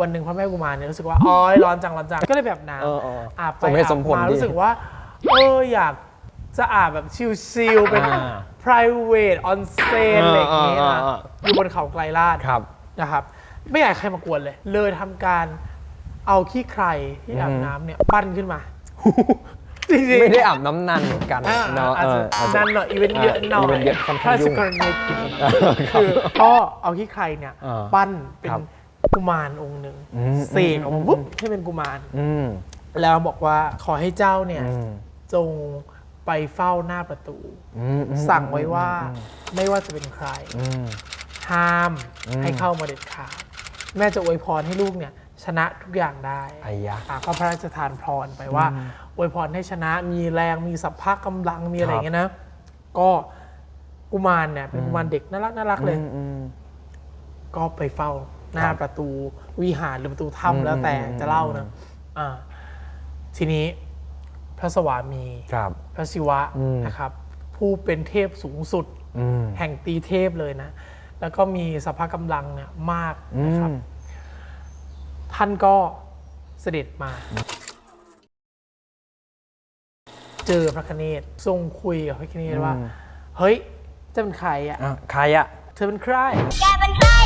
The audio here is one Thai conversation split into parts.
วันหนึ่งพระแม่กุมารเนี่ยรู้สึกว่าอ๋อยร้อนจังร้อนจังก็เลยแบบน้ำเออเอออาบไปสมเหตุอาสบมผลมาดี รู้สึกว่าเอออยากจะอาบแบบชิลๆเป็น อ่า private on s e n อะไรอย่างเงี้ยอ่านะอ่าอ่า อยู่บนเขาไกลลาด ครับ นะครับไม่อยากให้ใครมากวนเลย เลยทำการเอาขี้ใครที่อาบน้ำเนี่ยปั้นขึ้นมาจริงๆไม่ได้อาบน้ำนันกันอ่าเนาะอาจเอจะออาจจะนั่นหน่อยอีเวนต์เยอะหน่อยอีเวนต์เยอะค่อนข้างถ้ายุ่สงกรณีผิดเออครับคือก็เอาขี้ใครเนี่ยอ่าปั้นเป็นครับ กุมารองค์หนึ่งอืมเสกออกมาปุ๊บให้เป็นกุมาร อืมแล้วบอกว่าขอให้เจ้าเนี่ย อืมจงไปเฝ้าหน้าประตู อืมอืมสั่งไว้ว่าไม่ว่าจะเป็นใคร อืม ห้ามอืม ให้เข้ามาเด็ดขาดแม่จะอวยพรให้ลูกเนี่ย ชนะทุกอย่างได้ไอ้ยะ อะก็พระราชทานพรไปว่าอวยพรให้ชนะมีแรงมีสัพพะกำลังมีอะไรอย่างเงี้ยนะก็กุมารเนี่ยเป็นกุมารเด็กน่ารักน่ารักเลย อืมอืมก็ไปเฝ้า หน้าครับประตูวิหารหรือประตูอืมถ้ำแล้วแต่อืมจะเล่านะอ่าทีนี้พระสวามีครับพระศิวะอืมนะครับ ผู้เป็นเทพสูงสุดอืมแห่งตีเทพเลยนะ แล้วก็มีสัพพะกำลังเนี่ยมากอืนะครับมท่านก็เสด็จมา เจอพระคเนศทรงคุยกับพระคเนศว่าอืมเฮ้ยเจะเป็นใครอะอะใครอะเธอเป็นใครแกเป็นใคร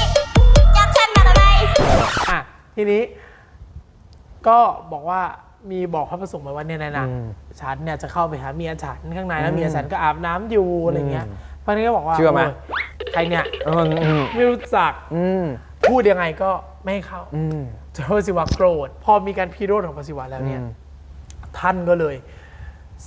ทีนี้ก็บอกว่ามีบอกพระประสงค์มาว่าเนี่ยนะนะอืมฉันเนี่ยจะเข้าไปหาเมียฉันข้างในแล้วอืมเมียฉันก็อาบน้ำอยู่อะไรเงี้ยอืมพระนี้ก็บอกว่าเชื่อไหม โยใครเนี่ยเอออืมไม่รู้จักอืมพูดยังไงก็ไม่ให้เข้าอืมจนพระศิวะโกรธ พอมีการพิโรธของพระศิวะแล้วเนี่ยอืมท่านก็เลย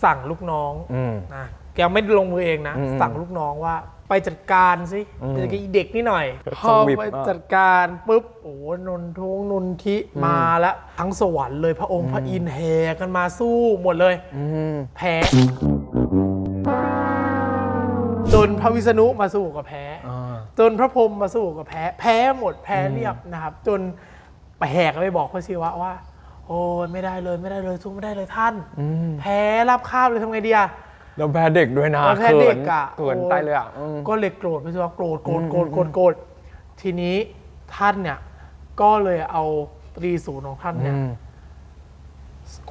สั่งลูกน้องอืม นะแกไม่ได้ลงมือเองนะ อืม สั่งลูกน้องว่า ไปจัดการสิอืมไปจัดการอีเด็กนี่หน่อย พส่องวิบไปมาก จัดการปุ๊บโอ้โหนนทงนนทิมาแล้วทั้งสวรรค์เลยพระองค์พระอินทร์แห่กันมาสู้หมดเลยอืมแพ้จนพระวิษณุมาสู้กับแพ้อ่าจนพระพรหมมาสู้กับแพ้ แพ้หมดแพ้เรียบนะครับ จนไปแหกไปบอกพระศิวะว่า โอ้ยไม่ได้เลยไม่ได้เลยสู้ไม่ได้เลยท่าน แพ้รับคาบเลยทำไงดีอะ แล้วแพ้เด็กด้วยนะแล้วแพ้เด็กอะเขินโอ้ตายเลยอะอืม ก็เลยโกรธพระศิวะโกรธโกรธโกรธโกรธโกรธทีนี้ท่านเนี่ยก็เลยเอาตรีศูนย์ของท่านเนี่ยอืม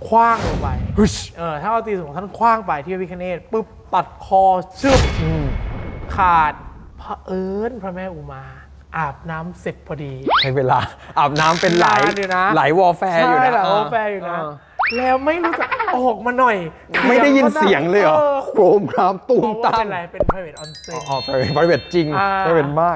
คว้างลงไป ฮึชเออถ้าเอาตรีศูนย์ของท่านคว้างไปที่พระพิคเนตปุ๊บตัดคอชึบอืมขาดพระเผอิญพระแม่อุมา อาบน้ำเสร็จพอดี ใช้เวลาอาบน้ำเป็นไหลนานอยู่นะไหลวอลแฟร์อยู่นะใช่เหรอแฟร์อยู่นะ เแล้วไม่รู้จะออกมาหน่อยไม่ได้ยินเสียงเลยเหรอออโครมครามตูเพมราะว่าตาเป็มนอะไรเป็น private onsen อ๋อ private private จริง อ่า private มาก